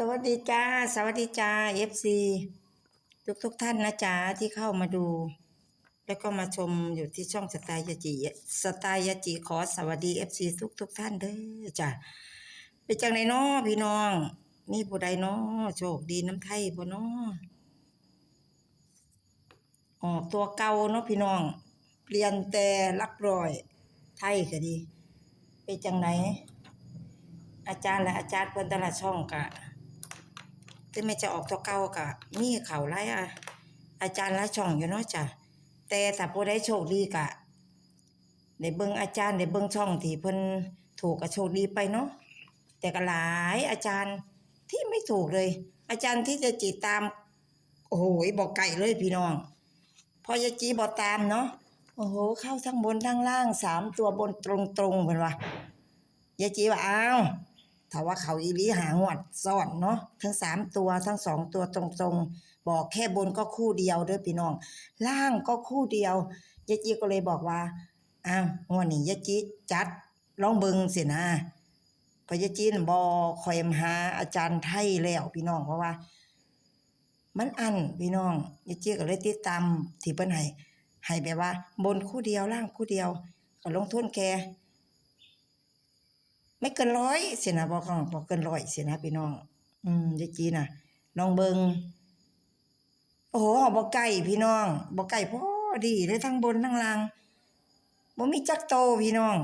สวัสดีจ้า สวัสดีจ้า FC ทุกทุกท่านนะจ๊ะที่เข้ามาดู แล้วก็มาชมอยู่ที่ช่องสไตล์ยาจิสไตล์ยาจิขอสวัสดี FC ทุกทุกท่านเด้อจ้ะเป็นจังไดน้อพี่น้อง นี่ผู้ใดน้อโชคดีน้ำไทยบ่น้อออกตัวเก่าเนาะพี่น้อง เปลี่ยนแต่ลักรอย ไทยก็ดีเป็นจังไหนอาจารย์และอาจารย์เพิ่นแต่ละช่องกะ ถึงแม้จะออกตัวเก่ากะมีเข่าหลอะอาจารย์หลายช่องอยู่เนาะจ้ะแต่ถ้าผู้ใดโชคดีกะได้เบิ่งอาจารย์ได้เบิ่งช่องที่เพิ่นถูกก็โชคดีไปเนาะแต่ก็หลายอาจารย์ที่ไม่ถูกเลย อาจารย์ที่จะจิตาม โอ้โหบอกไก่เลยพี่น้อง พอยาจีบอกตามเนาะโอ้โห เข้าทั้งบนทั้งล่างสามตัวบนตรงๆเพิ่นว่ายาจีว่าอ้าว ถ้าว่าเขาอีลีหางวดซ่อนเนาะทั้งสามตัวทั้งสองตัวตรงๆ บอกแค่บนก็คู่เดียวเด้อพี่น้อง ล่างก็คู่เดียวยายจีก็เลยบอกว่าอ้าวงวดนี้ยายจีจัดลองเบิงสินะพอยายจีนบ่คอยมหาอาจารย์ไทยแล้วพี่น้องเพราะว่า มันอันพี่น้องยายจีก็เลยติดตามที่เพิ่นให้ให้แบบว่า บนคู่เดียวล่างคู่เดียว ก็ลงทุนแค่ ไม่เกินร้อยเสียนะบอกของบอกเกินร้อยเสียนะพี่น้อง อืมยายจีน่ะลองเบิงโอ้โหบ่ไก่พี่น้องบ่ไก่พอดีเลยทั้งบนทั้งล่างบ่มีจักโตพี่น้อง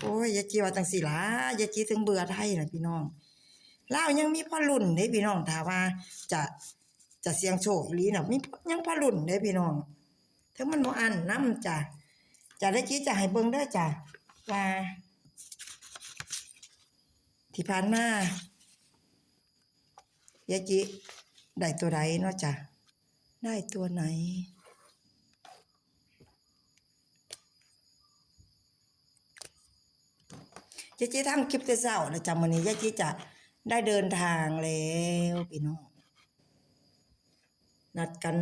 โอ้ยยายจีว่าจังสีล่ะยายจีถึงเบื่อไทยน่ะพี่น้องลาวยังมีพ่อรุ่นเด้พี่น้องถ้าว่าจะจะเสียงโชคอีหลีน่ะมียังพ่อรุ่นเด้พี่น้องถึงมันบ่อันนํจ้ะจะได้จีจะให้เบิ่งเด้จ้ะว่า ที่ผ่านมายายจิได้ตัวใดเนาะจ้ะได้ตัวไหน ยายจิทำคลิปแต่เช้าแล้วจ้ะมื้อนี้ยายจิจะได้เดินทางแล้วพี่น้อง นัดกัน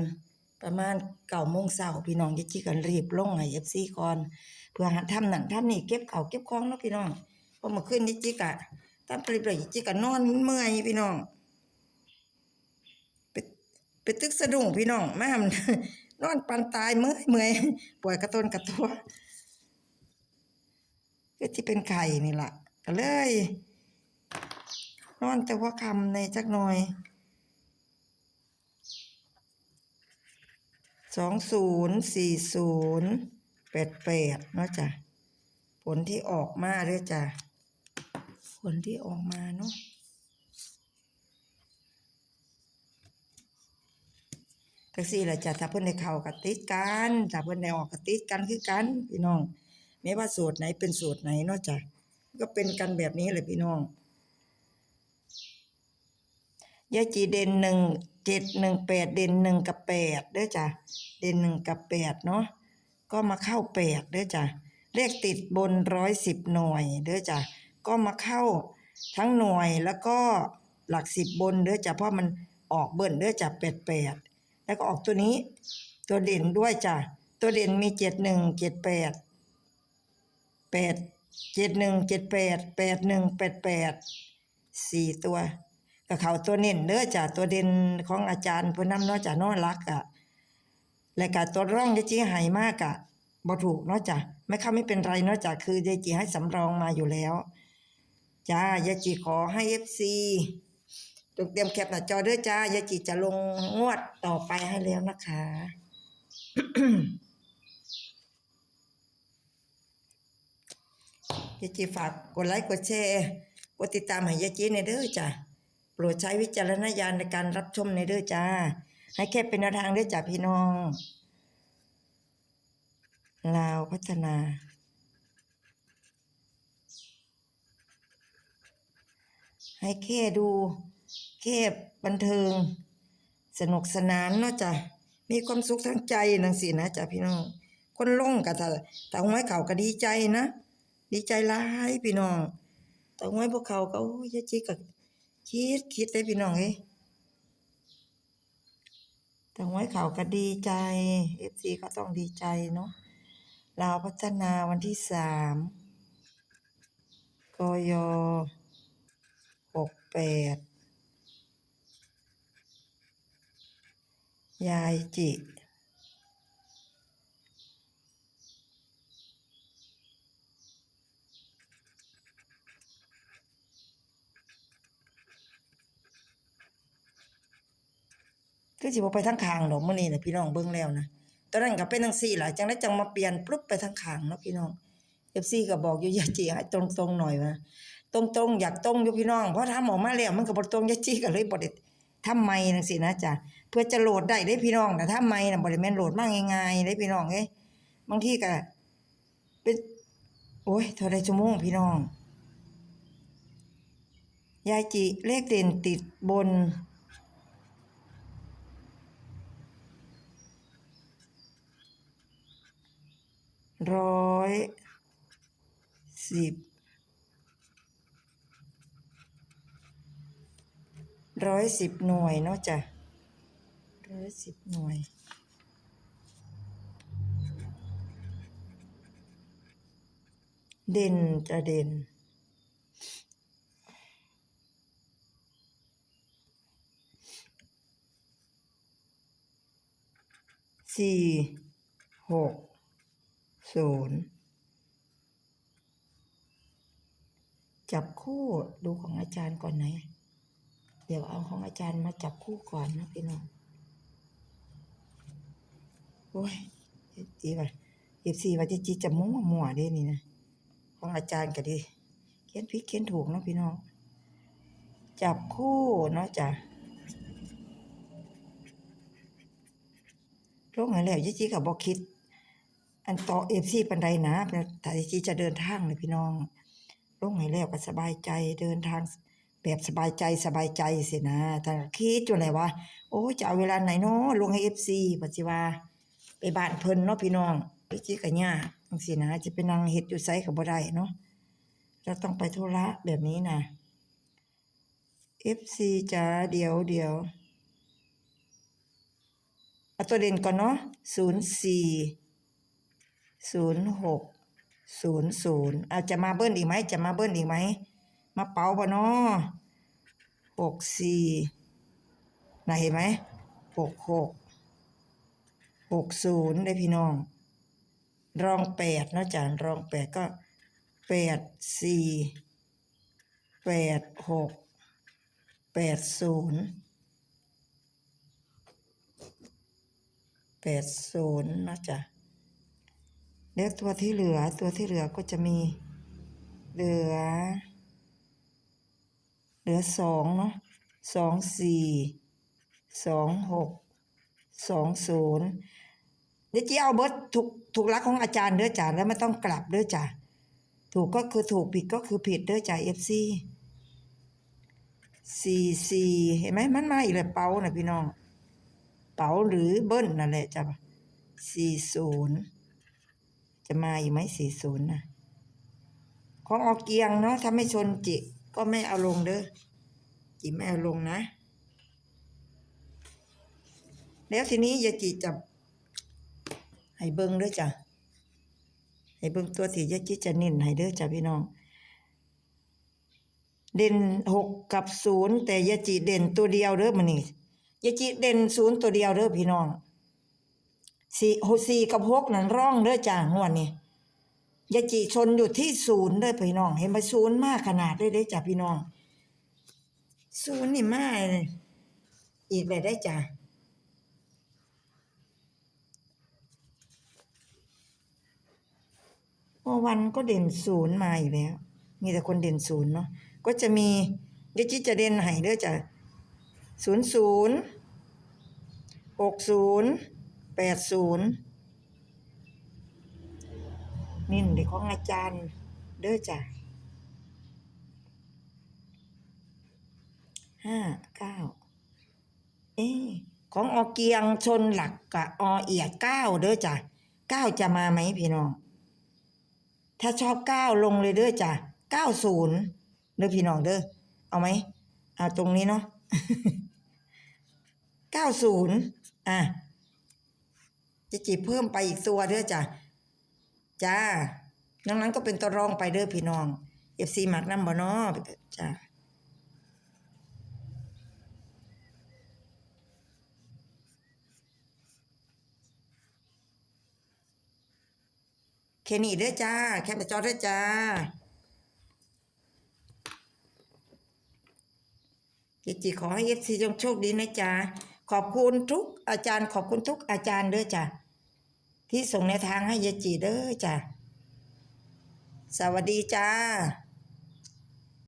ประมาณเก้าโมงเช้าพี่น้องยายจิกันรีบลงให้ FC ก่อน เพื่อหาทำหนั่นทำนี่เก็บเข้าเก็บของเนาะพี่น้องเพราะเมื่อคืนยายจิกะ ตามคลิปเลยยายจิกะนนอนเมื่อยพี่น้องไปไปตึกสะดุ้งพี่น้องแม่มันนอนปันตายเมื่อยเมื่อยป่วยกระต้นกระตัวก็ที่เป็นไข่นี่ล่ะก็เลย นอนแต่ว่าคำในจักหน่อยสองศูนย์สี่ศูนย์แปดแปดเนาะจ้ะผลที่ออกมาเด้อจ้ะ ผลที่ออกมาเนาะทักซี่แหละจ้ะถ้าเพิ่นได้เข้ากับติดกันถ้าเพิ่นได้ออกกับติดกันคือกัน พี่น้องไม่ว่าสูตรไหนเป็นสูตรไหนเนาะจ้ะก็เป็นกันแบบนี้เลยพี่น้องยาจีเด่นหนึ่งเจ็ดหนึ่งแปดเด่นหนึ่งกับแปดเด้อจ้ะเด่นหนึ่งกับแปดเนาะก็มาเข้าแปดเด้อจ้ะเลขติดบนร้อยสิบหน่วยเด้อจ้ะ ก็มาเข้าทั้งหน่วยแล้วก็หลักสิบบนเด้อจ้ะเพราะมันออกเบิ่นเด้อจ้ะแปดแปดแล้วก็ออกตัวนี้ ตัวเด่นด้วยจ้ะตัวเด่นมีเจ็ดหนึ่งเจ็ดแปดแปดเจ็ดหนึ่งเจ็ดแปดแปดหนึ่งแปดแปดสี่ตัวก็เขาตัวเน้นเด้อจ้ะตัวเด่นของอาจารย์พนนำเนาะจ้ะนารักอะแล้วก็ตัวร่องยายจีให้มากอะบ่ถูกเนาะจ้ะไม่เข้าไม่เป็นไรเนาะจ้ะคือยายจีให้สำรองมาอยู่แล้ว จ้ายายจีขอให้ FC จงเตรียมแคปหน้าจอเด้อจ้ายายจีจะลงงวดต่อไปให้แล้วนะคะ ยายจีฝากกดไลค์กดแชร์กดติดตามให้ยายจีในเด้อจ้ะโปรดใช้วิจารณญาณในการรับชมในเด้อจ้า ให้แค่เป็นแนวทางเด้อจ้ะพี่น้องลาวพัฒนา ให้แค่ดูแค่บันเทิง สนุกสนานเนาะจ้ะมีความสุขทั้งใจนังสินะจ้ะพี่น้องคนลงก็ถ้าแต่หวยเขาก็ดีใจนะ ดีใจหลายพี่น้องแต่หวยพวกเขาก็โอ้ยยายจิก็คิดคิดเลยพี่น้องเอ้แต่หวยเขาก็ดีใจเอฟซีก็ต้องดีใจเนาะลาวพัฒนาวันที่สามกยหก แปดยายจิคือสิบไปทั้งคางหรอกเมื่อนี้นะพี่น้องเบิ้งแล้วนะตอนนั้นก็เป็นทั้งสี่หลายจังแล้จังมาเปลี่ยนปุ๊บไปทั้งคางเนาะพี่น้องเอฟซีก็บอกอยู่ยาจีให้ตรงๆหน่อยว่า ตรงๆอยากตรงอยู่พี่น้องเพราะทำออกมาแล้วมันก็บ่ตรงย่าจิก็เลยบ่ได้ทำใหม่จังซี่นะจ๊ะเพื่อจะโหลดได้เด้พี่น้องแต่ทำใหม่น่ะบ่ได้แม่นโหลดมาง่ายๆเด้พี่น้องเอ้ยบางทีก็เป็นโอ้ยเท่าใดชั่วโมงพี่น้องยายจิเลขเด่นติดบนร้อยสิบ ร้อยสิบหน่วยเนาะจ้ะร้อยสิบหน่วย เด่นจะเด่นสี่หกศูนย์จับคู่ดูของอาจารย์ก่อนไหน เดี๋ยวเอาของอาจารย์มาจับคู่ก่อนนะพี่น้องโอ้ยเอฟซีว่าเอฟซีว่าจะจีจะมั่วมั่วๆเด้นี่นะของอาจารย์ก็ดีเขียนผิดเขียนถูกเนาะพี่น้อง จับคู่เนาะจ้ะลงให้แล้วยี่จีก็บ่คิด อันต่อเอฟซีปันใดนะแต่ยี่จีจะเดินทางเลยพี่น้องลงให้แล้วก็สบายใจเดินทาง แบบสบายใจสบายใจสินะถ้าคิดอยู่แหละว่า โอ้จะเอาเวลาไหนเนาะลงให้เอฟซีปัจจิว่าไปบ้านเพิ่นเนาะพี่น้องยี่จีก็ยากจังซี่นะจะไปนั่งเฮ็ดอยู่ไสก็บ่ได้เนาะเราต้องไปธุระแบบนี้นะ FC จ๋าเดี๋ยวเดี๋ยวเอาตัวเด่นก่อนเนาะศูนย์สี่ศูนย์หกศูนย์ศูนย์อาจจะมาเบิ้ลอีกไหมจะมาเบิ้ลอีกไหม มาเป๋าบ่เนาะหกสี่น่ะเห็นไหมหกหกหกศูนย์ได้พี่น้อง รองแปดนะจานรองแปดก็แปดสี่แปดหกแปดศูนย์แปดศูนย์นะจ๊ะเลือกตัวที่เหลือตัวที่เหลือก็จะมีเหลือ ลือสองเนาะสองสี่สองหกสองศูนย์เดี๋ยวจีเอาเบิร์ดถูกถูกลักของอาจารย์เด้อจ้ะแล้วไม่ต้องกลับเด้อจ้ะถูกก็คือถูกผิดก็คือผิดเด้อจ้ะเอฟซีสี่สี่เห็นไหมมันมาอีกแล้วเป้านะพี่น้อง เป๋าหรือเบิ้ลนั่นแหละจ้ะสี่ศูนย์จะมาอยู่ไหมสี่ศูนย์นะของออกเกียงเนาะถ้าไม่ชนจิ ก็ไม่เอาลงเด้อจิไม่เอาลงนะ แล้วทีนี้ยายจิจะให้เบิ้งเด้อจ้ะให้เบิ้งตัวที่ยายจิจะเน้นให้เด้อจ้ะพี่น้อง เด่นหกกับศูนย์แต่ยายจิเด่นตัวเดียวเด้อมันนี่ยาจิเด่นศูนย์ตัวเดียวเด้อพี่น้องสี่หกสี่กับหกนั่นร่องเด้อจ้างวดนี้ ยาจิชนอยู่ที่ศูนย์เด้อพี่น้อง เห็นไหมศูนย์มากขนาดเลยเด้จ้ะพี่น้อง ศูนย์นี่มากเลยอีกเลยได้จ้ะเมื่อวันก็เด่นศูนย์มาอีกแล้ว มีแต่คนเด่นศูนย์เนาะก็จะมียาจิจะเด่นให้เด้อจ้ะศูนย์ศูนย์หกศูนย์แปดศูนย์ นี่เด็กของอาจารย์ เด้อจ้ะห้าเก้าเอ๊ของออเกียงชนหลักกับอเอียดเก้าเด้อจ้ะเก้าจะมาไหมพี่น้อง ถ้าชอบเก้าลงเลยเด้อจ้ะเก้าศูนย์เด้อพี่น้องเด้อเอาไหมเอาตรงนี้เนาะเก้าศูนย์อะจะจีบเพิ่มไปอีกตัวเด้อจ้ะ จ้าน้องนั้นก็เป็นตัวรองไปเด้อพี่น้องเอฟซีมักน้ำบ่นอจ้าเค่นี่เด้อจ้า แค่ไปจอดเด้อจ้า เจจิขอให้เอฟซีจงโชคดีนะจ้า ขอบคุณทุกอาจารย์ ขอบคุณทุกอาจารย์เด้อจ้า ที่ส่งในทางให้ยยจีเด้อจ้ะ สวัสดีจ้า